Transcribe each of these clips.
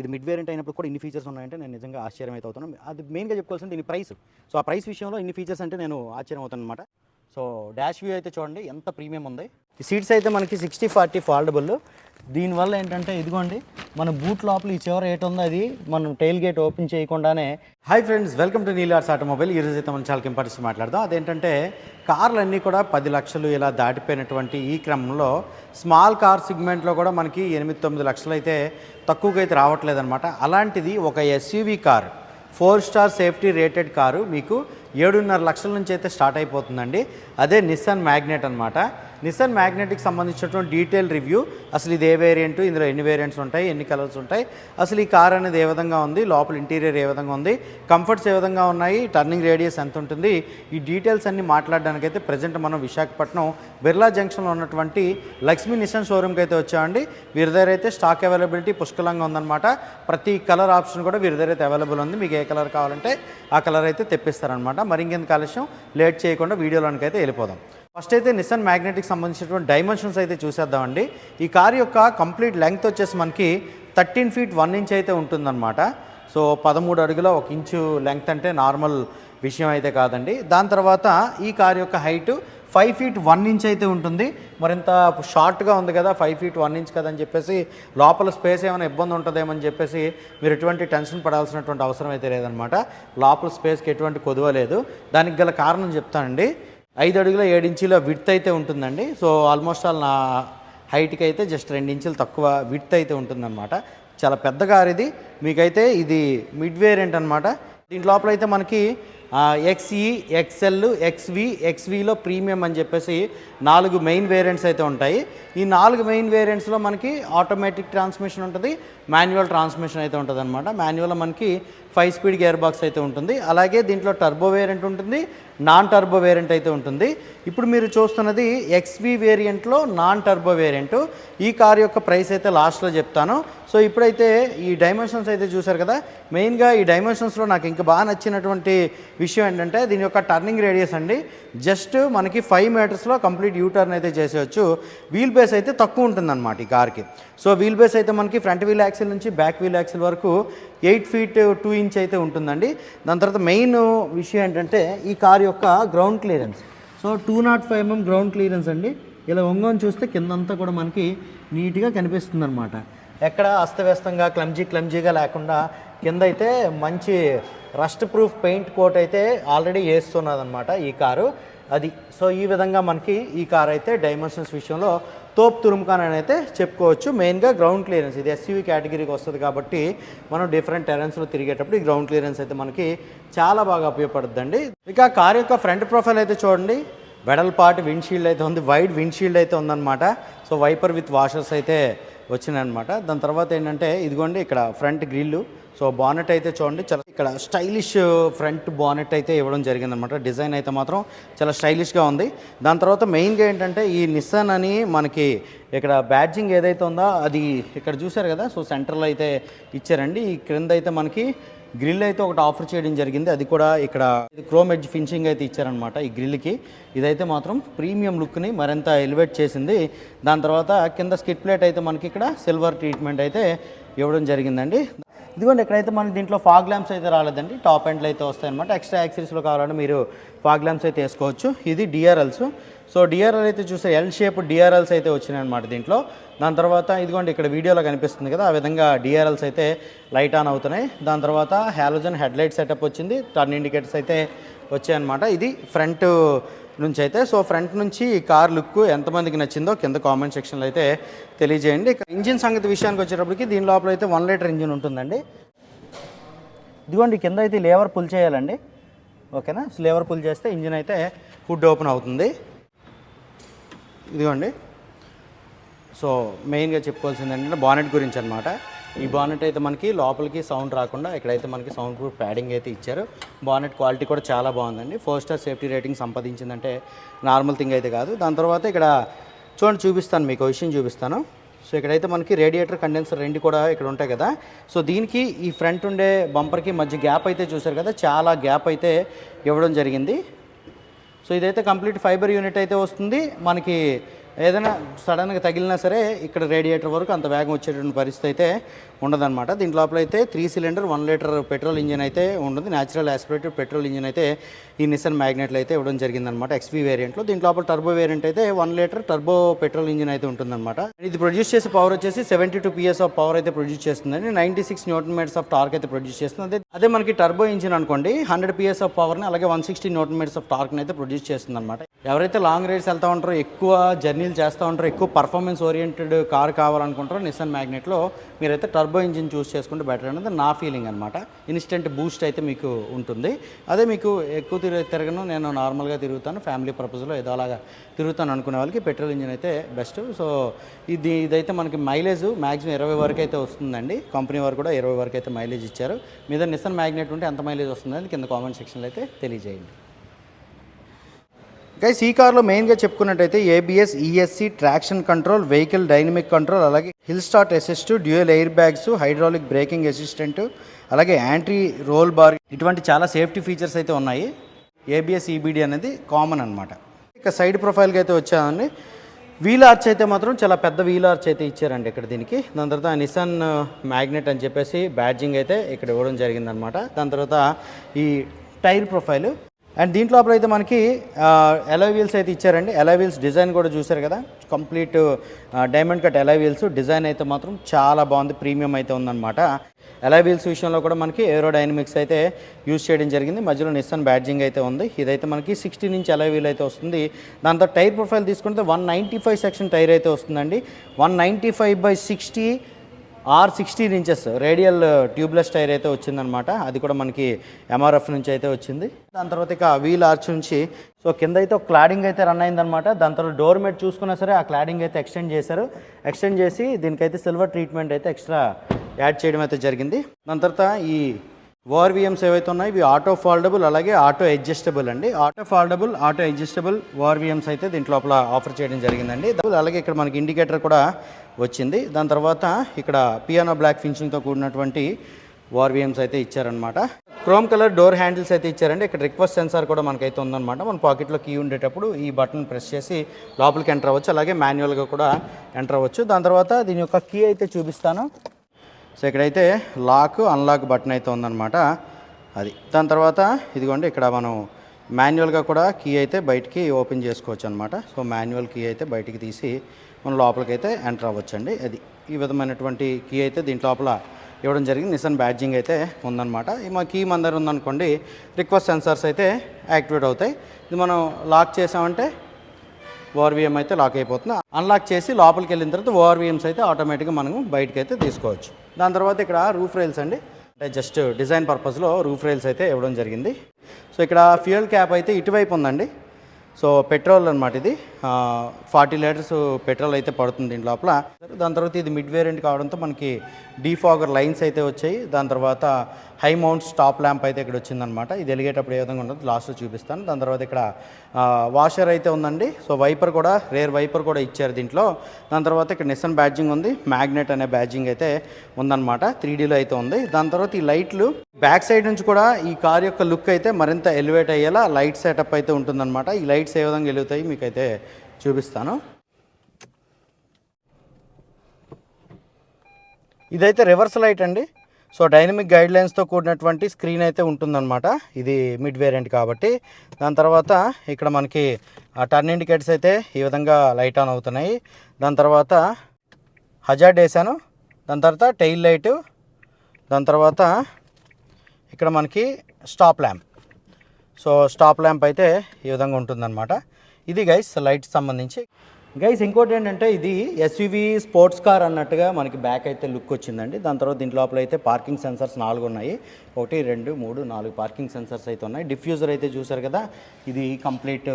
ఇది mid variant అయినప్పుడు కూడా ఇన్ని ఫీచర్స్ ఉన్నాయంటే నేను నిజంగా ఆశ్చర్యం అయితే అవుతాను అది మెయిన్గా చెప్పుకోవాల్సింది దీని ప్రైస్ సో ఆ ప్రైస్ విషయంలో ఇన్ని ఫీచర్స్ అంటే నేను ఆశ్చర్యం అవుతాను అనమాట సో డాష్ వ్యూ అయితే చూడండి ఎంత ప్రీమియం ఉంది. ఈ సీట్స్ అయితే మనకి సిక్స్టీ ఫార్టీ ఫాల్డబుల్ దీనివల్ల ఏంటంటే ఇదిగోండి మన బూట్ లోపల ఈ చివర ఏట్ ఉందో అది మనం టైల్ గేట్ ఓపెన్ చేయకుండానే. హాయ్ ఫ్రెండ్స్ వెల్కమ్ టు నీలార్స్ ఆటోమొబైల్ ఈ రోజు అయితే మనం చాలా ఇంపార్టెన్స్ మాట్లాడదాం. అదేంటంటే కార్లు అన్నీ కూడా పది లక్షలు ఇలా దాటిపోయినటువంటి ఈ క్రమంలో స్మాల్ కార్ సెగ్మెంట్లో కూడా మనకి ఎనిమిది తొమ్మిది లక్షలు అయితే తక్కువగా అయితే రావట్లేదన్నమాట. అలాంటిది ఒక SUV car four star safety rated car మీకు ఏడున్నర లక్షల నుంచి అయితే స్టార్ట్ అయిపోతుందండి. అదే నిస్సాన్ మ్యాగ్నెట్ అనమాట నిసన్ మ్యాగ్నెటిక్ సంబంధించినటువంటి డీటెయిల్ రివ్యూ అసలు ఇది ఏ వేరియంట్ ఇందులో ఎన్ని వేరియంట్స్ ఉంటాయి? ఎన్ని కలర్స్ ఉంటాయి? అసలు ఈ కార్ అనేది ఏ విధంగా ఉంది? లోపల ఇంటీరియర్ ఏ విధంగా ఉంది? కంఫర్ట్స్ ఏ విధంగా ఉన్నాయి? టర్నింగ్ రేడియస్ ఎంత ఉంటుంది? ఈ డీటెయిల్స్ అన్ని మాట్లాడడానికైతే ప్రజెంట్ మనం విశాఖపట్నం బిర్లా జంక్షన్లో ఉన్నటువంటి లక్ష్మీ నిసన్ షోరూమ్కి అయితే వచ్చామండి. వీరి దగ్గర అయితే స్టాక్ అవైలబిలిటీ పుష్కలంగా ఉందన్నమాట. ప్రతి కలర్ ఆప్షన్ కూడా వీరి దగ్గర అయితే అవైలబుల్ ఉంది. మీకు ఏ కలర్ కావాలంటే ఆ కలర్ అయితే తెప్పిస్తారనమాట మరి ఇంకెందుకు ఆలస్యం? లేట్ చేయకుండా వీడియోలోనికి అయితే వెళ్ళిపోదాం. ఫస్ట్ అయితే నిసన్ మ్యాగ్నెటిక్ సంబంధించినటువంటి డైమెన్షన్స్ అయితే చూసేద్దామండి. ఈ కార్ యొక్క కంప్లీట్ లెంగ్త్ వచ్చేసి మనకి థర్టీన్ ఫీట్ వన్ ఇంచ్ అయితే ఉంటుందన్నమాట. సో పదమూడు అడుగుల ఒక ఇంచు లెంగ్త్ అంటే నార్మల్ విషయం అయితే కాదండి. దాని తర్వాత ఈ కార్ యొక్క height five feet one inch అయితే ఉంటుంది. మరింత షార్ట్గా ఉంది కదా ఫైవ్ ఫీట్ వన్ ఇంచ్ కదా అని చెప్పేసి లోపల స్పేస్ ఏమైనా ఇబ్బంది ఉంటుందేమని చెప్పేసి మీరు ఎటువంటి టెన్షన్ పడాల్సినటువంటి అవసరం అయితే లేదనమాట లోపల స్పేస్కి ఎటువంటి కొదువ లేదు. దానికి గల కారణం చెప్తానండి. ఐదు అడుగుల ఏడు ఇంచుల విడ్త్ అయితే ఉంటుందండి. సో ఆల్మోస్ట్ ఆల్ నా హైట్కి అయితే జస్ట్ రెండు ఇంచులు తక్కువ విడ్త్ అయితే ఉంటుందన్నమాట. చాలా పెద్ద కార్ ఇది మీకైతే ఇది మిడ్ వేరియంట్ అనమాట దీని లోపల అయితే మనకి ఎక్స్ఈ ఎక్స్ఎల్ ఎక్స్వి ఎక్స్విలో ప్రీమియం అని చెప్పేసి నాలుగు మెయిన్ వేరియంట్స్ అయితే ఉంటాయి. ఈ నాలుగు మెయిన్ వేరియంట్స్లో మనకి ఆటోమేటిక్ ట్రాన్స్మిషన్ ఉంటుంది మాన్యువల్ ట్రాన్స్మిషన్ అయితే ఉంటుంది అనమాట మాన్యువల్ మనకి ఫైవ్ స్పీడ్ గేర్ బాక్స్ అయితే ఉంటుంది. అలాగే దీంట్లో టర్బో వేరియంట్ ఉంటుంది నాన్ టర్బో వేరియంట్ అయితే ఉంటుంది. ఇప్పుడు మీరు చూస్తున్నది ఎక్స్వి వేరియంట్లో నాన్ టర్బో వేరియంట్ ఈ కార్ యొక్క ప్రైస్ అయితే లాస్ట్లో చెప్తాను. సో ఇప్పుడైతే ఈ డైమెన్షన్స్ అయితే చూసారు కదా? మెయిన్గా ఈ డైమెన్షన్స్లో నాకు ఇంకా బాగా నచ్చినటువంటి విషయం ఏంటంటే దీని యొక్క టర్నింగ్ రేడియస్ అండి జస్ట్ మనకి ఫైవ్ మీటర్స్లో కంప్లీట్ యూ టర్న్ అయితే చేసేయచ్చు. వీల్ బేస్ అయితే తక్కువ ఉంటుందన్నమాట ఈ కార్కి. సో వీల్ బేస్ అయితే మనకి ఫ్రంట్ వీల్ యాక్సిల్ నుంచి బ్యాక్ వీల్ యాక్సిల్ వరకు ఎయిట్ ఫీట్ టూ ఇంచ్ అయితే ఉంటుందండి. దాని తర్వాత మెయిన్ విషయం ఏంటంటే ఈ కార్ యొక్క ground clearance. So two nought five MM ground clearance అండి. ఇలా ఒంగోని చూస్తే కిందంతా కూడా మనకి నీట్గా కనిపిస్తుంది అనమాట ఎక్కడ అస్తవ్యస్తంగా క్లమ్జీ క్లమ్జీగా లేకుండా కింద అయితే మంచి రస్ట్ ప్రూఫ్ పెయింట్ కోట్ అయితే ఆల్రెడీ వేస్తున్నది అనమాట ఈ కారు. అది సో ఈ విధంగా మనకి ఈ కార్ అయితే డైమెన్షన్స్ విషయంలో తోప్ తురుముకాన్ అని అయితే చెప్పుకోవచ్చు. మెయిన్గా గ్రౌండ్ క్లియరెన్స్ ఇది ఎస్యూవీ కేటగిరీకి వస్తుంది కాబట్టి మనం డిఫరెంట్ టెరెన్స్లో తిరిగేటప్పుడు ఈ గ్రౌండ్ క్లియరెన్స్ అయితే మనకి చాలా బాగా ఉపయోగపడుతుందండి ఇక కార్ యొక్క ఫ్రంట్ ప్రొఫైల్ అయితే చూడండి. వెడల్పాటి విండ్షీల్డ్ అయితే ఉంది వైడ్ విండ్షీల్డ్ అయితే ఉందన్నమాట. సో వైపర్ విత్ వాషర్స్ అయితే వచ్చినాయన్నమాట. దాని తర్వాత ఏంటంటే ఇదిగోండి ఇక్కడ ఫ్రంట్ గ్రిల్లు సో బానెట్ అయితే చూడండి చాలా ఇక్కడ స్టైలిష్ ఫ్రంట్ బానెట్ అయితే ఇవ్వడం జరిగిందనమాట. డిజైన్ అయితే మాత్రం చాలా స్టైలిష్గా ఉంది. దాని తర్వాత మెయిన్గా ఏంటంటే ఈ నిస్సాన్ అని మనకి ఇక్కడ బ్యాడ్జింగ్ ఏదైతే ఉందో అది ఇక్కడ చూసారు కదా సో సెంటర్లో అయితే ఇచ్చారండి. ఈ క్రింద అయితే మనకి గ్రిల్ అయితే ఒకటి ఆఫర్ చేయడం జరిగింది. అది కూడా ఇక్కడ క్రోమ్ ఎడ్జ్ ఫినిషింగ్ అయితే ఇచ్చారనమాట ఈ గ్రిల్కి. ఇదైతే మాత్రం ప్రీమియం లుక్ని మరింత ఎలివేట్ చేసింది. దాని తర్వాత కింద స్కిట్ ప్లేట్ అయితే మనకి ఇక్కడ సిల్వర్ ట్రీట్మెంట్ అయితే ఇవ్వడం జరిగిందండి. ఇదిగోండి ఎక్కడైతే మనకి దీంట్లో ఫాగ్ ల్యాంప్స్ అయితే రాలేదండి టాప్ ఎండ్లు అయితే వస్తాయన్నమాట. ఎక్స్ట్రా యాక్సరీస్లో కావాలంటే మీరు ఫాగ్ ల్యాంప్స్ అయితే వేసుకోవచ్చు. ఇది డిఆర్ఎల్స్ సో డిఆర్ఎల్ అయితే చూస్తే ఎల్ షేప్ డిఆర్ఎల్స్ అయితే వచ్చినాయి అనమాట దీంట్లో. దాని తర్వాత ఇదిగోండి ఇక్కడ వీడియోలో కనిపిస్తుంది కదా ఆ విధంగా డిఆర్ఎల్స్ అయితే లైట్ ఆన్ అవుతున్నాయి. దాని తర్వాత హ్యాలోజన్ హెడ్ లైట్ సెటప్ వచ్చింది. టర్న్ ఇండికేటర్స్ అయితే వచ్చాయన్నమాట. ఇది ఫ్రంట్ నుంచి అయితే సో ఫ్రంట్ నుంచి ఈ కార్ లుక్ ఎంతమందికి నచ్చిందో కింద కామెంట్ సెక్షన్లో అయితే తెలియజేయండి. ఇక ఇంజిన్ సంగతి విషయానికి వచ్చేటప్పటికి దీని లోపల అయితే వన్ లీటర్ ఇంజిన్ ఉంటుందండి. ఇదిగోండి కింద అయితే లేవర్ పుల్ చేయాలండి. ఓకేనా? లేవర్ పుల్ చేస్తే ఇంజిన్ అయితే హుడ్ ఓపెన్ అవుతుంది. ఇదిగోండి. సో మెయిన్గా చెప్పుకోవాల్సింది ఏంటంటే బానెట్ గురించి అనమాట ఈ బానెట్ అయితే మనకి లోపలికి సౌండ్ రాకుండా ఇక్కడైతే మనకి సౌండ్ ప్రూఫ్ ప్యాడింగ్ అయితే ఇచ్చారు. బానెట్ క్వాలిటీ కూడా చాలా బాగుందండి. ఫోర్ స్టార్ సేఫ్టీ రేటింగ్ సంపాదించిందంటే నార్మల్ థింగ్ అయితే కాదు. దాని తర్వాత ఇక్కడ చూడండి చూపిస్తాను మీకు విషయం చూపిస్తాను. సో ఇక్కడైతే మనకి రేడియేటర్ కండెన్సర్ రెండు కూడా ఇక్కడ ఉంటాయి కదా. సో దీనికి ఈ ఫ్రంట్ ఉండే బంపర్కి మధ్య గ్యాప్ అయితే చూసారు కదా. చాలా గ్యాప్ అయితే ఇవ్వడం జరిగింది. సో ఇదైతే కంప్లీట్ ఫైబర్ యూనిట్ అయితే వస్తుంది. మనకి ఏదైనా సడన్గా తగిలినా సరే ఇక్కడ రేడియేటర్ వరకు అంత వేగం వచ్చేటువంటి పరిస్థితి అయితే ఉండదన్నమాట. దీని లోపల అయితే three cylinder one litre petrol engine అయితే ఉంటుంది. న్యాచురల్ ఆస్పిరేటెడ్ పెట్రోల్ ఇంజిన్ అయితే ఈ నిసన్ మ్యాగ్నెట్లు అయితే ఇవ్వడం జరిగిందనమాట ఎక్స్వీ వేరియంట్లో దీని లోపల టర్బో వేరియంట్ అయితే one litre turbo petrol engine అయితే ఉంటుందన్నమాట. ఇది ప్రొడ్యూస్ చేసే పవర్ వచ్చేసి seventy two PS of power అయితే ప్రొడ్యూస్ చేస్తుందండి. Ninety six newton metres of torque అయితే ప్రొడ్యూస్ చేస్తుంది. అదే మనకి టర్బో ఇంజిన్ అనుకోండి హండ్రెడ్ పిఎస్ ఆఫ్ పవర్ని అలాగే one sixty newton metres of టార్క్ని అయితే ప్రొడ్యూస్ చేస్తుంది అనమాట ఎవరైతే లాంగ్ రైడ్స్ వెళ్తూ ఉంటారో ఎక్కువ జర్నీ జర్నీలు చేస్తూ ఉంటారు ఎక్కువ పర్ఫార్మెన్స్ ఓరియంటెడ్ కార్ కావాలనుకుంటారో నిసన్ మ్యాగ్నెట్లో మీరైతే టర్బో ఇంజిన్ చూస్ చేసుకుంటే బెటర్ అనేది నా ఫీలింగ్ అనమాట ఇన్స్టెంట్ బూస్ట్ అయితే మీకు ఉంటుంది. అదే మీకు ఎక్కువ తిరిగి తిరగను నేను నార్మల్గా తిరుగుతాను ఫ్యామిలీ పర్పస్లో ఏదో అలాగా తిరుగుతాను అనుకునే వాళ్ళకి పెట్రోల్ ఇంజిన్ అయితే బెస్ట్ సో ఇది ఇదైతే మనకి మైలేజ్ మ్యాక్సిమం ఇరవై వరకు అయితే వస్తుందండి. కంపెనీ వారు కూడా ఇరవై వరకు అయితే మైలేజ్ ఇచ్చారు. మీద నిసన్ మ్యాగ్నెట్ ఉంటే ఎంత మైలేజ్ వస్తుందని కింద కామెంట్ సెక్షన్లో అయితే తెలియజేయండి. గైస్ ఈ కార్లో మెయిన్గా చెప్పుకున్నట్టయితే ABS ESC traction control vehicle dynamic control అలాగే hill start assist dual air bags hydraulic braking assistant అలాగే యాంటీ రోల్ బార్ ఇటువంటి చాలా సేఫ్టీ ఫీచర్స్ అయితే ఉన్నాయి. ఏబిఎస్ ఈబీడీ అనేది కామన్ అనమాట ఇక సైడ్ ప్రొఫైల్కి అయితే వచ్చామండి. వీల్ ఆర్చ్ అయితే మాత్రం చాలా పెద్ద వీల్ ఆర్చ్ అయితే ఇచ్చారండి ఇక్కడ దీనికి. దాని తర్వాత నిసాన్ మ్యాగ్నెట్ uh, అని చెప్పేసి బ్యాడ్జింగ్ అయితే ఇక్కడ ఇవ్వడం జరిగిందనమాట దాని తర్వాత ఈ టైర్ ప్రొఫైల్ అండ్ దీంట్లో లోపల అయితే మనకి ఎలై వీల్స్ అయితే ఇచ్చారండి. ఎలై వీల్స్ డిజైన్ కూడా చూశారు కదా. Complete diamond cut alloy wheels design అయితే మాత్రం చాలా బాగుంది. ప్రీమియం అయితే ఉందన్నమాట. ఎలై వీల్స్ విషయంలో కూడా మనకి ఏరో డైనమిక్స్ అయితే యూజ్ చేయడం జరిగింది. మధ్యలో నిస్సన్ బ్యాడ్జింగ్ అయితే ఉంది. ఇదైతే మనకి సిక్స్టీన్ ఇంచ్ ఎలై వీల్ అయితే వస్తుంది. దాంతో టైర్ ప్రొఫైల్ తీసుకుంటే one ninety five section tyre అయితే వస్తుందండి. One ninety five by sixty R sixteen inches radial tubeless tyre అయితే వచ్చిందనమాట అది కూడా మనకి ఎంఆర్ఎఫ్ నుంచి అయితే వచ్చింది. దాని తర్వాత ఇక వీల్ ఆర్చ్ నుంచి సో కింద అయితే ఒక క్లాడింగ్ అయితే రన్ అయిందనమాట దాని తర్వాత డోర్ మెట్ చూసుకున్నా సరే ఆ క్లాడింగ్ అయితే ఎక్స్టెండ్ చేశారు. ఎక్స్టెండ్ చేసి దీనికైతే సిల్వర్ ట్రీట్మెంట్ అయితే ఎక్స్ట్రా యాడ్ చేయడం అయితే జరిగింది. దాని తర్వాత ఈ వార్ విఎమ్స్ ఏవైతే ఉన్నాయో ఇవి ఆటో ఫాల్డబుల్ అలాగే ఆటో అడ్జస్టబుల్ అండి. Auto foldable auto adjustable ORVMs అయితే దీంట్లో లోపల ఆఫర్ చేయడం జరిగిందండి. అలాగే ఇక్కడ మనకి ఇండికేటర్ కూడా వచ్చింది. దాని తర్వాత ఇక్కడ పియానో బ్లాక్ ఫినిషింగ్తో కూడినటువంటి వార్ విఎమ్స్ అయితే ఇచ్చారనమాట క్రోమ్ కలర్ డోర్ హ్యాండిల్స్ అయితే ఇచ్చారండి. ఇక్కడ రిక్వెస్ట్ సెన్సార్ కూడా మనకైతే ఉందన్నమాట. మన పాకెట్లో కీ ఉండేటప్పుడు ఈ బటన్ ప్రెస్ చేసి లోపలికి ఎంటర్ అవ్వచ్చు. అలాగే మాన్యువల్గా కూడా ఎంటర్ అవ్వచ్చు. దాని తర్వాత దీని యొక్క కీ అయితే చూపిస్తాను. సో ఇక్కడైతే లాక్ అన్లాక్ బటన్ అయితే ఉందన్నమాట. అది. దాని తర్వాత ఇదిగోండి ఇక్కడ మనం మాన్యువల్గా కూడా కీ అయితే బయటికి ఓపెన్ చేసుకోవచ్చు అనమాట సో మాన్యువల్ కీ అయితే బయటికి తీసి మనం లోపలికి అయితే ఎంటర్ అవ్వచ్చు అండి అది. ఈ విధమైనటువంటి కీ అయితే దీంట్ లోపల ఇవ్వడం జరిగింది. నిసన్ బ్యాడ్జింగ్ అయితే ఉందన్నమాట. ఈ మా కీ మన ఉందనుకోండి రిక్వెస్ట్ సెన్సార్స్ అయితే యాక్టివేట్ అవుతాయి. ఇది మనం లాక్ చేసామంటే ఓఆర్వీఎం అయితే లాక్ అయిపోతుంది. అన్లాక్ చేసి లోపలికి వెళ్ళిన తర్వాత ఓఆర్వీఎంస్ అయితే ఆటోమేటిక్గా మనం బయటకి అయితే తీసుకోవచ్చు. దాని తర్వాత ఇక్కడ రూఫ్ రైల్స్ అండి. అంటే జస్ట్ డిజైన్ పర్పస్లో రూఫ్ రైల్స్ అయితే ఇవ్వడం జరిగింది. సో ఇక్కడ ఫ్యూయల్ క్యాప్ అయితే ఇటువైపు ఉందండి. సో పెట్రోల్ అనమాట ఇది. ఫార్టీ లీటర్స్ పెట్రోల్ అయితే పడుతుంది దీని లోపల. దాని తర్వాత ఇది మిడ్ వేరియంట్ కావడంతో మనకి డీఫాగర్ లైన్స్ అయితే వచ్చాయి. దాని తర్వాత హై మౌంట్ స్టాప్ ల్యాంప్ అయితే ఇక్కడ వచ్చిందనమాట ఇది వెలిగేటప్పుడు ఏ విధంగా ఉండదు లాస్ట్లో చూపిస్తాను. దాని తర్వాత ఇక్కడ వాషర్ అయితే ఉందండి. సో వైపర్ కూడా రేర్ వైపర్ కూడా ఇచ్చారు దీంట్లో. దాని తర్వాత ఇక్కడ నిసన్ బ్యాడ్జింగ్ ఉంది. మ్యాగ్నెట్ అనే బ్యాడ్జింగ్ అయితే ఉందన్నమాట. త్రీ డీలో అయితే ఉంది. దాని తర్వాత ఈ లైట్లు బ్యాక్ సైడ్ నుంచి కూడా ఈ కార్ యొక్క లుక్ అయితే మరింత ఎలివేట్ అయ్యేలా లైట్ సెటప్ అయితే ఉంటుందన్నమాట. ఈ లైట్స్ ఏ విధంగా వెలుగుతాయి మీకైతే చూపిస్తాను. ఇదైతే రివర్స్ లైట్ అండి. సో డైనమిక్ గైడ్ లైన్స్తో కూడినటువంటి స్క్రీన్ అయితే ఉంటుందన్నమాట. ఇది మిడ్ వేరియంట్ కాబట్టి. దాని తర్వాత ఇక్కడ మనకి టర్న్ ఇండికేటర్స్ అయితే ఈ విధంగా లైట్ ఆన్ అవుతున్నాయి. దాని తర్వాత హజార్డ్ వేసాను. దాని తర్వాత టెయిల్ లైటు. దాని తర్వాత ఇక్కడ మనకి stop lamp. So stop lamp అయితే ఈ విధంగా ఉంటుందన్నమాట. ఇది గైస్ లైట్స్ సంబంధించి. గైస్ ఇంకోటి ఏంటంటే ఇది ఎస్యూవి స్పోర్ట్స్ కార్ అన్నట్టుగా మనకి బ్యాక్ అయితే లుక్ వచ్చిందండి. దాని తర్వాత దీంట్ లోపల అయితే పార్కింగ్ సెన్సర్స్ నాలుగు ఉన్నాయి. ఒకటి రెండు మూడు నాలుగు పార్కింగ్ సెన్సర్స్ అయితే ఉన్నాయి. డిఫ్యూజర్ అయితే చూసారు కదా? ఇది కంప్లీట్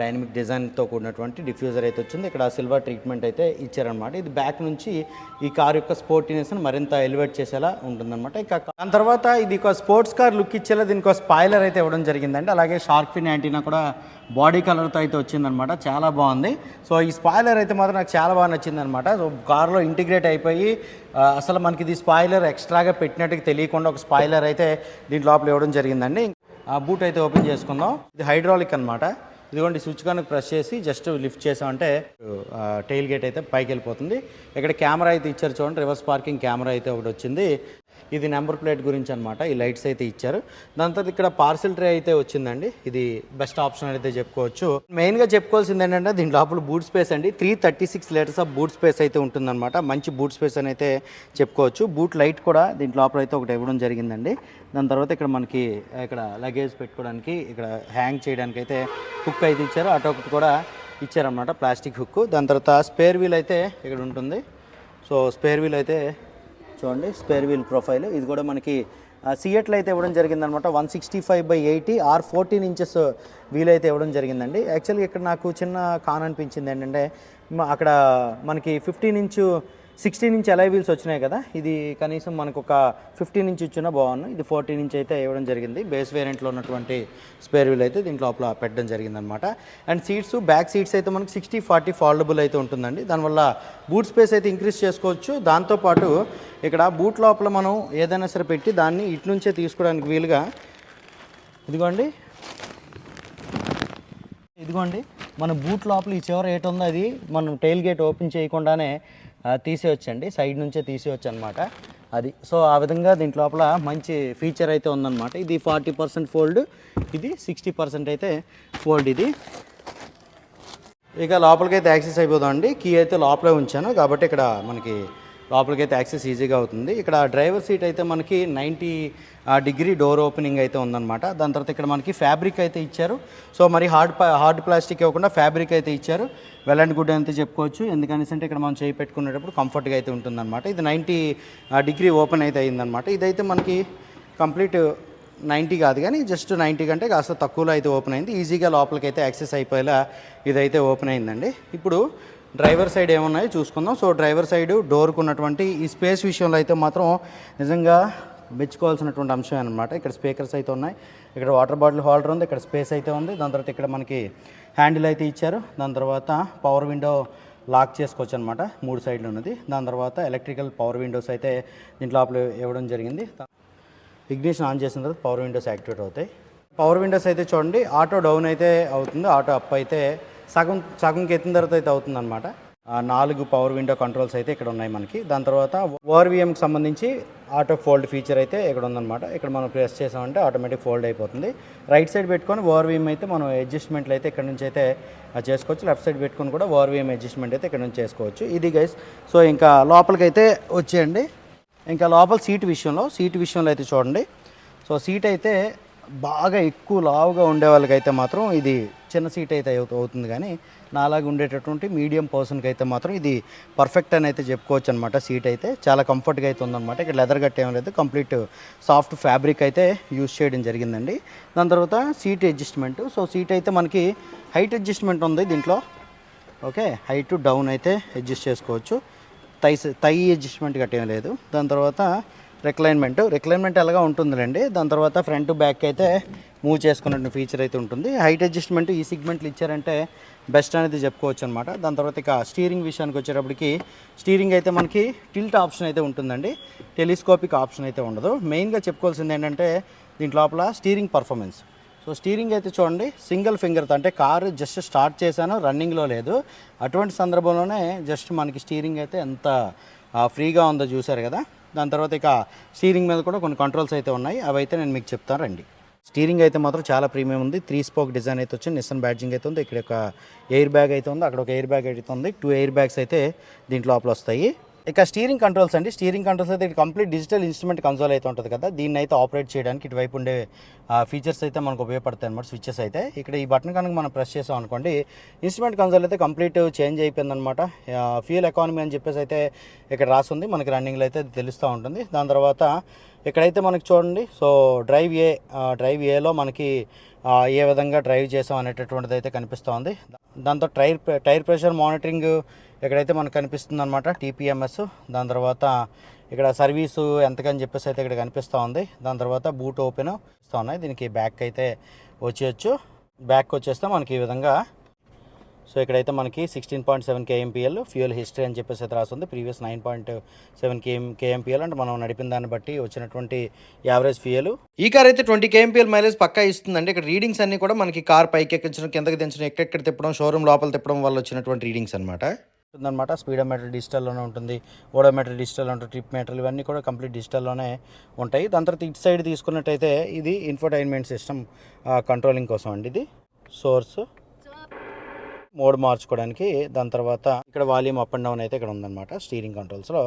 డైనమిక్ డిజైన్తో కూడినటువంటి డిఫ్యూజర్ అయితే వచ్చింది. ఇక్కడ సిల్వర్ ట్రీట్మెంట్ అయితే ఇచ్చారనమాట ఇది బ్యాక్ నుంచి ఈ కార్ యొక్క స్పోర్టినెస్ని మరింత ఎలివేట్ చేసేలా ఉంటుందన్నమాట. ఇక దాని తర్వాత ఇది ఒక స్పోర్ట్స్ కార్ లుక్ ఇచ్చేలా దీనికి ఒక స్పాయిలర్ అయితే ఇవ్వడం జరిగిందండి. అలాగే షార్క్ ఫిన్ యాంటీనా కూడా బాడీ కలర్తో అయితే వచ్చిందనమాట చాలా బాగుంది. సో ఈ స్పాయిలర్ అయితే మాత్రం నాకు చాలా బాగా నచ్చిందనమాట సో కార్లో ఇంటిగ్రేట్ అయిపోయి అసలు మనకి ఇది స్పాయిలర్ ఎక్స్ట్రాగా పెట్టినట్టుగా తెలియకుండా ఒక స్పాయిలర్ అయితే దీంట్ లోపల ఇవ్వడం జరిగిందండి. ఆ బూట్ అయితే ఓపెన్ చేసుకుందాం. ఇది హైడ్రాలిక్ అనమాట ఇదిగోండి స్విచ్ కనుక ప్రెస్ చేసి జస్ట్ లిఫ్ట్ చేసామంటే టైల్ గేట్ అయితే పైకి వెళ్ళిపోతుంది. ఇక్కడ కెమెరా అయితే ఇచ్చారు చూడండి రివర్స్ పార్కింగ్ కెమెరా అయితే ఒకటి వచ్చింది. ఇది నెంబర్ ప్లేట్ గురించి అనమాట ఈ లైట్స్ అయితే ఇచ్చారు. దాని తర్వాత ఇక్కడ పార్సిల్ ట్రే అయితే వచ్చిందండి. ఇది బెస్ట్ ఆప్షన్ అయితే చెప్పుకోవచ్చు. మెయిన్గా చెప్పుకోవాల్సింది ఏంటంటే దీని లోపల బూట్ స్పేస్ అండి. Three thirty six litres of boot space అయితే ఉంటుందన్నమాట. మంచి బూట్ స్పేస్ అని అయితే చెప్పుకోవచ్చు. బూట్ లైట్ కూడా దీంట్ లోపల అయితే ఒకటి ఇవ్వడం జరిగిందండి. దాని తర్వాత ఇక్కడ మనకి ఇక్కడ లగేజ్ పెట్టుకోవడానికి ఇక్కడ హ్యాంగ్ చేయడానికి అయితే హుక్ అయితే ఇచ్చారు. అటు ఒకటి కూడా ఇచ్చారన్నమాట ప్లాస్టిక్ హుక్ దాని తర్వాత స్పేర్ వీల్ అయితే ఇక్కడ ఉంటుంది. సో స్పేర్ వీల్ అయితే చూడండి స్పేర్ వీల్ ప్రొఫైల్ ఇది కూడా మనకి సిఎట్లు అయితే ఇవ్వడం జరిగిందనమాట. One sixty five by eighty R fourteen inches wheel అయితే ఇవ్వడం జరిగిందండి. యాక్చువల్గా ఇక్కడ నాకు చిన్న కాన్ అనిపించింది ఏంటంటే అక్కడ మనకి fifteen inch sixteen inch alloy wheels వచ్చినాయి కదా? ఇది కనీసం మనకు ఒక ఫిఫ్టీన్ ఇంచ్ ఇచ్చినా బాగుంది ఇది ఫోర్టీన్ ఇంచ్ అయితే ఇవ్వడం జరిగింది. బేస్ వేరియంట్లో ఉన్నటువంటి స్పేర్ వీల్ అయితే దీంట్లో లోపల పెట్టడం జరిగిందనమాట అండ్ సీట్స్ బ్యాక్ సీట్స్ అయితే మనకు సిక్స్టీ ఫార్టీ ఫాల్డబుల్ అయితే ఉంటుందండి. దానివల్ల బూట్ స్పేస్ అయితే ఇంక్రీజ్ చేసుకోవచ్చు. దాంతోపాటు ఇక్కడ బూట్ లోపల మనం ఏదైనా సరే పెట్టి దాన్ని ఇటు నుంచే తీసుకోవడానికి వీలుగా ఇదిగోండి. ఇదిగోండి మన బూట్ లోపల ఈ చివర ఏటి ఉందో అది మనం టైల్ గేట్ ఓపెన్ చేయకుండానే తీసేయొచ్చండి. సైడ్ నుంచే తీసేయొచ్చు అనమాట అది. సో ఆ విధంగా దీంట్ లోపల మంచి ఫీచర్ అయితే ఉందన్నమాట ఇది ఫార్టీ పర్సెంట్ ఫోల్డ్ ఇది సిక్స్టీ పర్సెంట్ అయితే ఫోల్డ్ ఇది. ఇక లోపలికి అయితే యాక్సెస్ అయిపోతుందండి కీ అయితే లోపలే ఉంచాను. కాబట్టి ఇక్కడ మనకి లోపలికైతే యాక్సెస్ ఈజీగా అవుతుంది. ఇక్కడ డ్రైవర్ సీట్ అయితే మనకి నైంటీ డిగ్రీ డోర్ ఓపెనింగ్ అయితే ఉందన్నమాట. దాని తర్వాత ఇక్కడ మనకి ఫ్యాబ్రిక్ అయితే ఇచ్చారు. సో మరి హార్డ్ హార్డ్ ప్లాస్టిక్ ఇవ్వకుండా ఫ్యాబ్రిక్ అయితే ఇచ్చారు. వెల్ అండ్ గుడ్ అంతే చెప్పుకోవచ్చు. ఎందుకనేసి అంటే ఇక్కడ మనం చేయి పెట్టుకునేటప్పుడు కంఫర్ట్గా అయితే ఉంటుందన్నమాట. ఇది నైంటీ డిగ్రీ ఓపెన్ అయితే అయిందనమాట ఇదైతే మనకి కంప్లీట్ నైంటీ కాదు కానీ జస్ట్ నైంటీ కంటే కాస్త తక్కువలో అయితే ఓపెన్ అయింది. ఈజీగా లోపలికి అయితే యాక్సెస్ అయిపోయేలా ఇదైతే ఓపెన్ అయిందండి. ఇప్పుడు డ్రైవర్ సైడ్ ఏమున్నాయో చూసుకుందాం. సో డ్రైవర్ సైడ్ డోర్కు ఉన్నటువంటి ఈ స్పేస్ విషయంలో అయితే మాత్రం నిజంగా మెచ్చుకోవాల్సినటువంటి అంశం అనమాట ఇక్కడ స్పీకర్స్ అయితే ఉన్నాయి. ఇక్కడ వాటర్ బాటిల్ హోల్డర్ ఉంది. ఇక్కడ స్పేస్ అయితే ఉంది. దాని తర్వాత ఇక్కడ మనకి హ్యాండిల్ అయితే ఇచ్చారు. దాని తర్వాత పవర్ విండో లాక్ చేసుకోవచ్చు అనమాట మూడు సైడ్లు ఉన్నది. దాని తర్వాత ఎలక్ట్రికల్ పవర్ విండోస్ అయితే దీంట్లో లోపల ఇవ్వడం జరిగింది. ఇగ్నిషన్ ఆన్ చేసిన తర్వాత పవర్ విండోస్ యాక్టివేట్ అవుతాయి. పవర్ విండోస్ అయితే చూడండి. ఆటో డౌన్ అయితే అవుతుంది. ఆటో అప్ అయితే సగం సగంకి ఎత్తిన తర్వాత అయితే అవుతుంది అనమాట నాలుగు పవర్ విండో కంట్రోల్స్ అయితే ఇక్కడ ఉన్నాయి మనకి. దాని తర్వాత ఓఆర్విఎంకి సంబంధించి ఆటో ఫోల్డ్ ఫీచర్ అయితే ఇక్కడ ఉందన్నమాట. ఇక్కడ మనం ప్రెస్ చేసామంటే ఆటోమేటిక్ ఫోల్డ్ అయిపోతుంది. రైట్ సైడ్ పెట్టుకొని ఓఆర్విఎం అయితే మనం అడ్జస్ట్మెంట్లు అయితే ఇక్కడ నుంచి అయితే చేసుకోవచ్చు. లెఫ్ట్ సైడ్ పెట్టుకొని కూడా ఓఆర్విఎం అడ్జస్ట్మెంట్ అయితే ఇక్కడ నుంచి చేసుకోవచ్చు. ఇది గైస్ సో ఇంకా లోపలికి అయితే వచ్చేయండి. ఇంకా లోపల సీట్ విషయంలో సీట్ విషయంలో అయితే చూడండి. సో సీట్ అయితే బాగా ఎక్కువ లావుగా ఉండే వాళ్ళకైతే మాత్రం ఇది చిన్న సీట్ అయితే అవుతుంది కానీ నాలాగా ఉండేటటువంటి మీడియం పర్సన్కి అయితే మాత్రం ఇది పర్ఫెక్ట్ అని అయితే చెప్పుకోవచ్చు అనమాట సీట్ అయితే చాలా కంఫర్ట్గా అయితే ఉందన్నమాట. ఇక్కడ లెదర్ గట్ ఏం లేదు. కంప్లీట్ సాఫ్ట్ ఫ్యాబ్రిక్ అయితే యూస్ చేయడం జరిగిందండి. దాని తర్వాత సీట్ అడ్జస్ట్మెంట్. సో సీట్ అయితే మనకి హైట్ అడ్జస్ట్మెంట్ ఉంది దీంట్లో. ఓకే. హైట్ డౌన్ అయితే అడ్జస్ట్ చేసుకోవచ్చు. తై తై అడ్జస్ట్మెంట్ గట్టేం లేదు. దాని తర్వాత రిక్లైన్మెంట్. రిక్లైన్మెంట్ ఎలాగా ఉంటుందిలేండి. దాని తర్వాత ఫ్రంట్ బ్యాక్ అయితే మూవ్ చేసుకున్న ఫీచర్ అయితే ఉంటుంది. హైట్ అడ్జస్ట్మెంట్ ఈ సిగ్మెంట్లు ఇచ్చారంటే బెస్ట్ అనేది చెప్పుకోవచ్చు అనమాట దాని తర్వాత ఇక స్టీరింగ్ విషయానికి వచ్చేటప్పటికి స్టీరింగ్ అయితే మనకి టిల్ట్ ఆప్షన్ అయితే ఉంటుందండి. టెలిస్కోపిక్ ఆప్షన్ అయితే ఉండదు. మెయిన్గా చెప్పుకోవాల్సింది ఏంటంటే దీంట్ లోపల స్టీరింగ్ పర్ఫార్మెన్స్. సో స్టీరింగ్ అయితే చూడండి సింగిల్ ఫింగర్తో అంటే కారు జస్ట్ స్టార్ట్ చేశాను రన్నింగ్లో లేదు. అటువంటి సందర్భంలోనే జస్ట్ మనకి స్టీరింగ్ అయితే ఎంత ఫ్రీగా ఉందో చూశారు కదా. దాని తర్వాత ఇక స్టీరింగ్ మీద కూడా కొన్ని కంట్రోల్స్ అయితే ఉన్నాయి. అవి అయితే నేను మీకు చెప్తాను రండి. స్టీరింగ్ అయితే మాత్రం చాలా ప్రీమియం ఉంది. త్రీ స్పోక్ డిజైన్ అయితే వచ్చింది నిస్సన్ బ్యాడ్జింగ్ అయితే ఉంది. ఇక్కడ ఒక ఎయిర్ బ్యాగ్ అయితే ఉంది. అక్కడ ఒక ఎయిర్ బ్యాగ్ అయితే ఉంది. టూ ఎయిర్ బ్యాగ్స్ అయితే దీంట్లో లోపల వస్తాయి. ఇక స్టీరింగ్ కంట్రోల్స్ అండి. స్టీరింగ్ కంట్రోల్స్ అయితే ఇది కంప్లీట్ డిజిటల్ ఇన్స్ట్రుమెంట్ కన్సోల్ అయితే ఉంటుంది కదా దీన్ని అయితే ఆపరేట్ చేయడానికి ఇటువైపు ఉండే ఫీచర్స్ అయితే మనకు ఉపయోగపడతాయి అనమాట స్విచ్చెస్ అయితే. ఇక్కడ ఈ బటన్ కనుక మనం ప్రెస్ చేసాం అనుకోండి ఇన్స్ట్రుమెంట్ కన్సోల్ అయితే కంప్లీట్ చేంజ్ అయిపోయిందనమాట ఫ్యూయల్ ఎకానమీ అని చెప్పేసి అయితే ఇక్కడ రాస్తుంది మనకి రన్నింగ్లో అయితే తెలుస్తూ ఉంటుంది. దాని తర్వాత ఇక్కడైతే మనకి చూడండి సో డ్రైవ్ ఏ డ్రైవ్ ఏలో మనకి ఏ విధంగా డ్రైవ్ చేసాం అనేటటువంటిది అయితే కనిపిస్తూ ఉంది. దాంతో టైర్ టైర్ ప్రెషర్ మానిటరింగ్ ఇక్కడైతే మనకు కనిపిస్తుంది అనమాట టీపీఎంఎస్. దాని తర్వాత ఇక్కడ సర్వీసు ఎంతకని చెప్పేసి అయితే ఇక్కడ కనిపిస్తూ ఉంది. దాని తర్వాత బూట్ ఓపెన్ ఇస్తూ ఉన్నాయి. దీనికి బ్యాక్ అయితే వచ్చేయచ్చు. బ్యాక్ వచ్చేస్తే మనకి ఈ విధంగా. సో ఇక్కడైతే మనకి sixteen point seven KMPL fuel history అని చెప్పేసి అయితే రాస్తుంది previous nine point seven KM KMPL అంటే మనం నడిపిన దాన్ని బట్టి వచ్చినటువంటి యావరేజ్ ఫ్యూయల్. ఈ కార్ అయితే ట్వంటీ కేఎంపిఎల్ మైలేజ్ పక్కా ఇస్తుందండి. ఇక్కడ రీడింగ్స్ అన్ని కూడా మనకి కార్ పైకి ఎక్కించడం కిందకి దించడం ఎక్కడెక్కడ తిప్పడం షోరూమ్ లోపల తిప్పడం వల్ల వచ్చినటువంటి రీడింగ్స్ అనమాట ఉంటుందన్నమాట. స్పీడోమీటర్ డిజిటల్లోనే ఉంటుంది ఓడోమీటర్ డిజిటల్ ఉంటుంది ట్రిప్ మీటర్లు ఇవన్నీ కూడా కంప్లీట్ డిజిటల్లోనే ఉంటాయి. దాని తర్వాత ఇటు సైడ్ తీసుకున్నట్టయితే ఇది ఇన్ఫర్టైన్మెంట్ సిస్టమ్ కంట్రోలింగ్ కోసం అండి ఇది. సోర్స్ మోడ్ మార్చుకోవడానికి దాని తర్వాత ఇక్కడ వాల్యూమ్ అప్ అండ్ డౌన్ అయితే ఇక్కడ ఉందన్నమాట స్టీరింగ్ కంట్రోల్స్లో.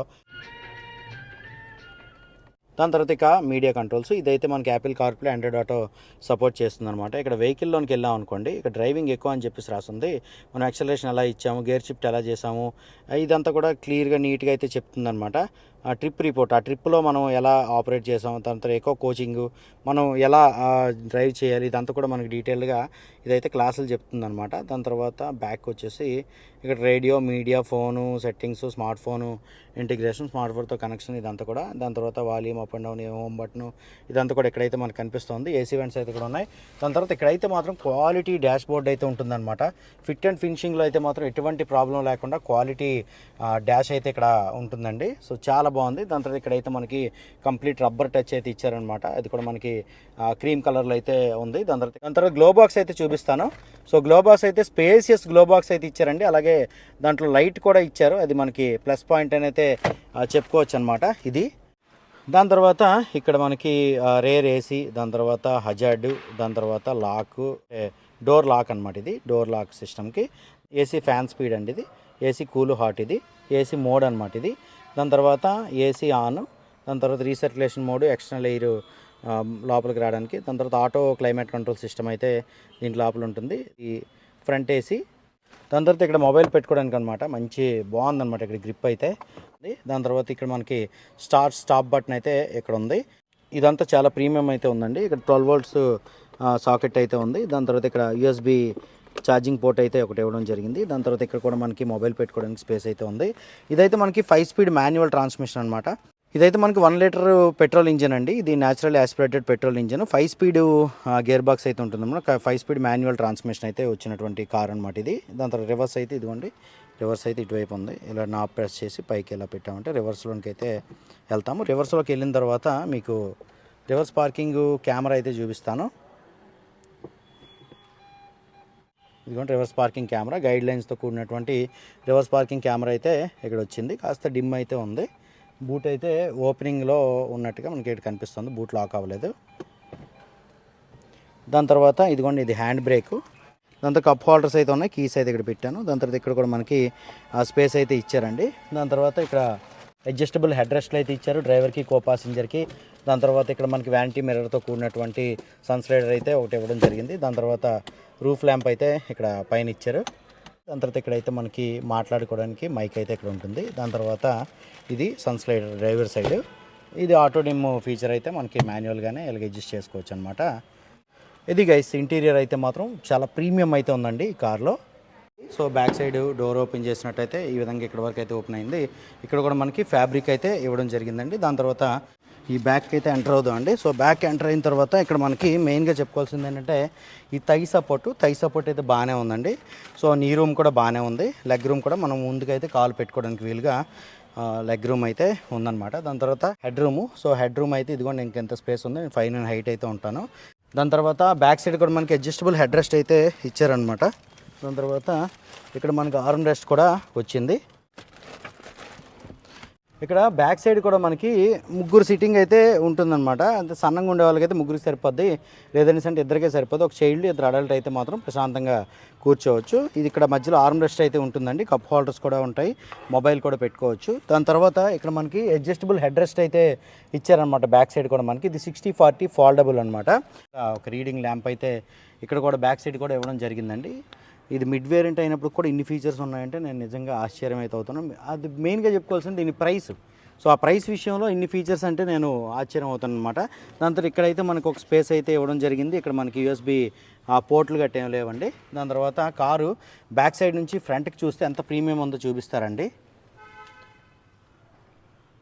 దాని తర్వాత ఇక మీడియా కంట్రోల్స్. ఇదైతే మనకి Apple CarPlay Android Auto support చేస్తుంది అనమాట ఇక్కడ వెహికల్లోనికి వెళ్ళాం అనుకోండి ఇక్కడ డ్రైవింగ్ ఎక్కువ అని చెప్పేసి రాస్తుంది మనం యాక్సలరేషన్ ఎలా ఇచ్చాము గేర్ షిఫ్ట్ ఎలా చేసాము ఇదంతా కూడా క్లియర్గా నీట్గా అయితే చెప్తుంది అనమాట ఆ ట్రిప్ రిపోర్ట్ ఆ ట్రిప్లో మనం ఎలా ఆపరేట్ చేసాము దాని తర్వాత ఎక్కువ కోచింగ్ మనం ఎలా డ్రైవ్ చేయాలి ఇదంతా కూడా మనకి డీటెయిల్గా ఇదైతే క్లాసులు చెప్తుంది అనమాట దాని తర్వాత బ్యాక్ వచ్చేసి ఇక్కడ radio media phone settings smart phone integration smart ఫోన్తో కనెక్షన్ ఇదంతా కూడా. దాని తర్వాత volume up and down home button ఇదంతా కూడా ఇక్కడైతే మనకు కనిపిస్తుంది ఏసీ వెంట్స్ అయితే కూడా ఉన్నాయి. దాని తర్వాత ఇక్కడైతే మాత్రం క్వాలిటీ డాష్ బోర్డ్ అయితే ఉంటుందన్నమాట. ఫిట్ అండ్ ఫినిషింగ్లో అయితే మాత్రం ఎటువంటి ప్రాబ్లం లేకుండా క్వాలిటీ డాష్ అయితే ఇక్కడ ఉంటుందండి. సో చాలా బాగుంది. దాని తర్వాత ఇక్కడైతే మనకి కంప్లీట్ రబ్బర్ టచ్ అయితే ఇచ్చారనమాట అది కూడా మనకి క్రీమ్ కలర్లో అయితే ఉంది. దాని తర్వాత దాని తర్వాత గ్లో బాక్స్ అయితే చూపిస్తాను. సో గ్లోబాక్స్ అయితే స్పేసియస్ గ్లో బాక్స్ అయితే ఇచ్చారండి. అలాగే దాంట్లో లైట్ కూడా ఇచ్చారు. అది మనకి ప్లస్ పాయింట్ అని అయితే చెప్పుకోవచ్చు అనమాట ఇది. దాని తర్వాత ఇక్కడ మనకి రేర్ ఏసీ దాని తర్వాత హజార్డ్ దాని తర్వాత లాక్ డోర్ లాక్ అనమాట ఇది. డోర్ లాక్ సిస్టమ్కి. ఏసీ ఫ్యాన్ స్పీడ్ అండి ఇది. ఏసీ కూల్ హాట్ ఇది. ఏసీ మోడ్ అనమాట ఇది. దాని తర్వాత ఏసీ ఆన్. దాని తర్వాత రీసర్క్యులేషన్ మోడ్ ఎక్స్టర్నల్ ఎయిర్ లోపలికి రావడానికి. దాని తర్వాత ఆటో క్లైమేట్ కంట్రోల్ సిస్టమ్ అయితే దీంట్లో లోపల ఉంటుంది. ఈ ఫ్రంట్ ఏసీ. దాని తర్వాత ఇక్కడ మొబైల్ పెట్టుకోవడానికి అనమాట మంచి బాగుందన్నమాట. ఇక్కడ గ్రిప్ అయితే దాని తర్వాత ఇక్కడ మనకి స్టార్ట్ స్టాప్ బటన్ అయితే ఇక్కడ ఉంది. ఇదంతా చాలా ప్రీమియం అయితే ఉందండి. ఇక్కడ ట్వెల్వ్ వోల్ట్స్ సాకెట్ అయితే ఉంది. దాని తర్వాత ఇక్కడ యూఎస్బి ఛార్జింగ్ పోర్ట్ అయితే ఒకటి ఇవ్వడం జరిగింది. దాని తర్వాత ఇక్కడ కూడా మనకి మొబైల్ పెట్టుకోవడానికి స్పేస్ అయితే ఉంది. ఇదైతే మనకి ఫైవ్ స్పీడ్ మాన్యువల్ ట్రాన్స్మిషన్ అనమాట ఇదైతే మనకి వన్ లీటర్ పెట్రోల్ ఇంజిన్ అండి. ఇది natural aspirated petrol engine. Five speed gear box అయితే ఉంటుంది మనకు ఫైవ్ స్పీడ్ మాన్యువల్ ట్రాన్స్మిషన్ అయితే వచ్చినటువంటి కార్ అనమాట ఇది. దాని తర్వాత రివర్స్ అయితే ఇదిగోండి. రివర్స్ అయితే ఇటువైపు ఉంది. ఇలా నా ప్రెస్ చేసి పైకి ఇలా పెట్టామంటే రివర్స్లోకి అయితే వెళ్తాము. రివర్స్లోకి వెళ్ళిన తర్వాత మీకు రివర్స్ పార్కింగ్ కెమెరా అయితే చూపిస్తాను. ఇదిగోండి రివర్స్ పార్కింగ్ కెమెరా గైడ్ లైన్స్తో కూడినటువంటి రివర్స్ పార్కింగ్ కెమెరా అయితే ఇక్కడ వచ్చింది. కాస్త డిమ్ అయితే ఉంది. బూట్ అయితే ఓపెనింగ్లో ఉన్నట్టుగా మనకి ఇక్కడ కనిపిస్తుంది. బూట్ లాక్ అవ్వలేదు. దాని తర్వాత ఇదిగోండి ఇది హ్యాండ్ బ్రేక్. దాంతో కప్ హోల్డర్స్ అయితే ఉన్నాయి. కీస్ అయితే ఇక్కడ పెట్టాను. దాని తర్వాత ఇక్కడ కూడా మనకి స్పేస్ అయితే ఇచ్చారండి. దాని తర్వాత ఇక్కడ అడ్జస్టబుల్ హెడ్ రెస్ట్లు అయితే ఇచ్చారు. డ్రైవర్కి కో పాసింజర్కి దాని తర్వాత ఇక్కడ మనకి వ్యాంటీ మిర్రర్తో కూడినటువంటి సన్స్లైడర్ అయితే ఒకటి ఇవ్వడం జరిగింది. దాని తర్వాత రూఫ్ ల్యాంప్ అయితే ఇక్కడ పైన ఇచ్చారు. దాని తర్వాత ఇక్కడైతే మనకి మాట్లాడుకోవడానికి మైక్ అయితే ఇక్కడ ఉంటుంది. దాని తర్వాత ఇది సన్ స్లైడర్ డ్రైవర్ సైడ్. ఇది ఆటో డిమ్ ఫీచర్ అయితే మనకి మాన్యువల్గానే ఇలాగ అడ్జస్ట్ చేసుకోవచ్చు అనమాట ఇది గైస్ ఇంటీరియర్ అయితే మాత్రం చాలా ప్రీమియం అయితే ఉందండి ఈ కార్లో. So back side door open చేసినట్టయితే ఈ విధంగా ఇక్కడ వరకు అయితే ఓపెన్ అయింది. ఇక్కడ కూడా మనకి ఫ్యాబ్రిక్ అయితే ఇవ్వడం జరిగిందండి. దాని తర్వాత ఈ బ్యాక్ అయితే ఎంటర్ అవుదామండి సో బ్యాక్ ఎంటర్ అయిన తర్వాత ఇక్కడ మనకి మెయిన్గా చెప్పుకోవాల్సింది ఏంటంటే ఈ తై సపోర్టు తై సపోర్ట్ అయితే బాగానే ఉందండి. సో నీ రూమ్ కూడా బాగానే ఉంది. లెగ్ రూమ్ కూడా మనం ముందుకైతే కాలు పెట్టుకోవడానికి వీలుగా లెగ్ రూమ్ అయితే ఉందన్నమాట. దాని తర్వాత head room so head room అయితే ఇదిగోండి ఇంకెంత స్పేస్ ఉంది. నేను ఫైవ్ నైన్ హైట్ అయితే ఉంటాను. దాని తర్వాత బ్యాక్ సైడ్ కూడా మనకి అడ్జస్టబుల్ హెడ్ రెస్ట్ అయితే ఇచ్చారనమాట దాని తర్వాత ఇక్కడ మనకి ఆర్మ్ రెస్ట్ కూడా వచ్చింది. ఇక్కడ బ్యాక్ సైడ్ కూడా మనకి ముగ్గురు సిట్టింగ్ అయితే ఉంటుందన్నమాట. అంత సన్నంగా ఉండే వాళ్ళకైతే ముగ్గురికి సరిపోద్ది లేదని అంటే ఇద్దరికే సరిపోద్ది. ఒక చైల్డ్ ఇద్దరు అడల్ట్ అయితే మాత్రం ప్రశాంతంగా కూర్చోవచ్చు. ఇది ఇక్కడ మధ్యలో ఆర్మ్ రెస్ట్ అయితే ఉంటుందండి. కప్ హోల్డర్స్ కూడా ఉంటాయి. మొబైల్ కూడా పెట్టుకోవచ్చు. దాని తర్వాత ఇక్కడ మనకి అడ్జస్టబుల్ హెడ్ రెస్ట్ అయితే ఇచ్చారనమాట బ్యాక్ సైడ్ కూడా మనకి. ఇది సిక్స్టీ ఫార్టీ ఫాల్డబుల్ అనమాట ఒక రీడింగ్ ల్యాంప్ అయితే ఇక్కడ కూడా బ్యాక్ సైడ్ కూడా ఇవ్వడం జరిగిందండి. ఇది మిడ్ వేరియంట్ అయినప్పుడు కూడా ఇన్ని ఫీచర్స్ ఉన్నాయంటే నేను నిజంగా ఆశ్చర్యం అయితే అవుతున్నాను అది మెయిన్గా చెప్పుకోవాల్సింది దీని ప్రైస్ సో ఆ ప్రైస్ విషయంలో ఇన్ని ఫీచర్స్ అంటే నేను ఆశ్చర్యం అవుతాను అనమాట దాని తర్వాత ఇక్కడైతే మనకు ఒక స్పేస్ అయితే ఇవ్వడం జరిగింది. ఇక్కడ మనకి యూఎస్బి ఆ పోర్ట్లు గట్టేం లేవండి. దాని తర్వాత కారు బ్యాక్ సైడ్ నుంచి ఫ్రంట్కి చూస్తే ఎంత ప్రీమియం ఉందో చూపిస్తారండి.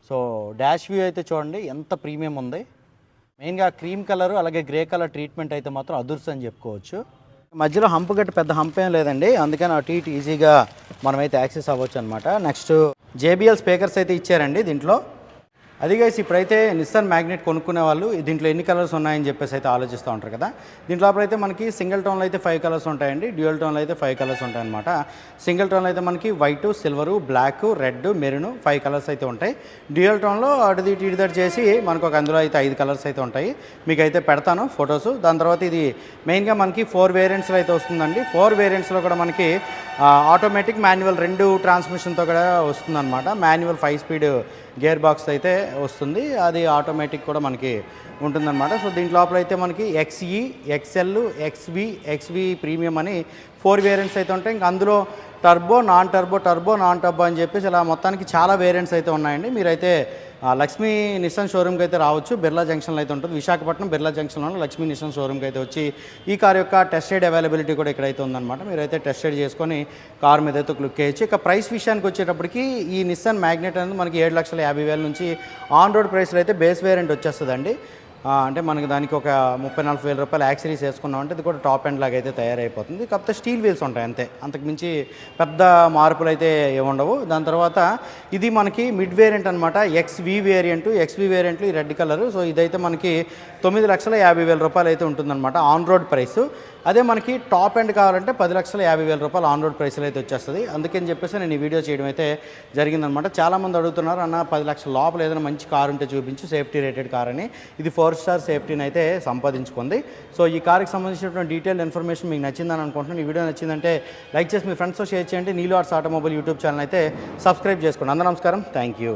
సో డాష్ వ్యూ అయితే చూడండి ఎంత ప్రీమియం ఉంది. మెయిన్గా క్రీమ్ కలర్ అలాగే గ్రే కలర్ ట్రీట్మెంట్ అయితే మాత్రం అదుర్స్ అని చెప్పుకోవచ్చు. మధ్యలో హంప్ గట్ట పెద్ద హంప్ ఏం లేదండి. అందుకని అటు ఇటు ఈజీగా మనమైతే యాక్సెస్ అవ్వచ్చు అనమాట నెక్స్ట్ జేబిఎల్ స్పీకర్స్ అయితే ఇచ్చారండి దీంట్లో. అది గైస్ ఇప్పుడైతే నిస్సాన్ మ్యాగ్నెట్ కొనుక్కునే వాళ్ళు దీంట్లో ఎన్ని కలర్స్ ఉన్నాయని చెప్పేసి అయితే ఆలోచిస్తూ ఉంటారు కదా. దీంట్లో అప్పుడైతే మనకి సింగిల్ టోన్లో అయితే ఫైవ్ కలర్స్ ఉంటాయండి డ్యూయల్ టోన్లో అయితే ఫైవ్ కలర్స్ ఉంటాయన్నమాట. సింగిల్ టోన్లో అయితే మనకి white silver black red maroon five colours అయితే ఉంటాయి. డ్యూయల్ టోన్లో అటుది ఇటుదటి చేసి మనకు ఒక అందులో అయితే ఐదు కలర్స్ అయితే ఉంటాయి. మీకు అయితే పెడతాను ఫొటోస్ దాని తర్వాత ఇది మెయిన్గా మనకి ఫోర్ వేరియంట్స్లో అయితే వస్తుందండి. ఫోర్ వేరియంట్స్లో కూడా మనకి ఆటోమేటిక్ మాన్యువల్ రెండు ట్రాన్స్మిషన్తో కూడా వస్తుందన్నమాట. Manual five speed gear box అయితే వస్తుంది. అది ఆటోమేటిక్ కూడా మనకి ఉంటుందన్నమాట. సో దీంట్ లోపల అయితే మనకి XE XL XV XV premium అని ఫోర్ వేరియంట్స్ అయితే ఉంటాయి. ఇంకా అందులో turbo non turbo turbo non turbo అని చెప్పేసి ఇలా మొత్తానికి చాలా వేరియంట్స్ అయితే ఉన్నాయండి. మీరైతే లక్ష్మీ నిసన్ షోరూమ్కి అయితే రావచ్చు. బిర్లా జంక్షన్లో అయితే ఉంటుంది. విశాఖపట్నం బిర్లా జంక్షన్లో లక్ష్మీ నిసన్ షోరూమ్కి అయితే వచ్చి ఈ కార్ యొక్క టెస్ట్ రైడ్ అవైలబిలిటీ కూడా ఇక్కడైతే ఉందన్నమాట. మీరైతే టెస్ట్ రైడ్ చేసుకొని కార్ మీద అయితే క్లిక్ చేయొచ్చు. ఇక ప్రైస్ విషయానికి వచ్చేటప్పటికి ఈ నిస్సన్ మ్యాగ్నెట్ అనేది మనకి ఏడు లక్షల యాభై వేల నుంచి ఆన్ రోడ్ ప్రైస్లో అయితే బేస్ వేరియంట్ వచ్చేస్తుందండి. అంటే మనకి దానికి ఒక ముప్పై నలభై వేల రూపాయలు యాక్సరీస్ వేసుకున్నాం అంటే ఇది కూడా టాప్ ఎండ్ లాగా అయితే తయారైపోతుంది. కాకపోతే స్టీల్ వీల్స్ ఉంటాయి అంతే. అంతకు మించి పెద్ద మార్పులు అయితే ఏముండవు దాని తర్వాత ఇది మనకి మిడ్ వేరియంట్ అనమాట ఎక్స్వి వేరియంట్ ఎక్స్వి వేరియంట్లు ఈ రెడ్ కలర్. సో ఇదైతే మనకి తొమ్మిది లక్షల యాభై వేల రూపాయలు అయితే ఉంటుందన్నమాట ఆన్ రోడ్ ప్రైస్ అదే మనకి టాప్ ఎండ్ కావాలంటే పది లక్షల యాభై వేల రూపాయలు ఆన్ రోడ్ ప్రైస్లో అయితే వచ్చేస్తుంది. అందుకని చెప్పేసి నేను ఈ వీడియో చేయడం అయితే జరిగిందనమాట చాలామంది అడుగుతున్నారు అన్న పది లక్షల లోపల ఏదైనా మంచి కార్ ఉంటే చూపించు సేఫ్టీ రేటెడ్ కార్ అని. ఇది ఫోర్ స్టార్ సేఫ్టీని అయితే సంపాదించుకుంది. సో ఈ కార్కి సంబంధించినటువంటి డీటెయిల్ ఇన్ఫర్మేషన్ మీకు నచ్చిందని అనుకుంటున్నాను. ఈ వీడియో నచ్చిందంటే లైక్ చేసి మీ ఫ్రెండ్స్తో షేర్ చేయండి. నీలో ఆర్ట్స్ ఆటోమొబైల్ యూట్యూబ్ ఛానల్ అయితే సబ్స్క్రైబ్ చేసుకోండి. అందరూ నమస్కారం. Thank you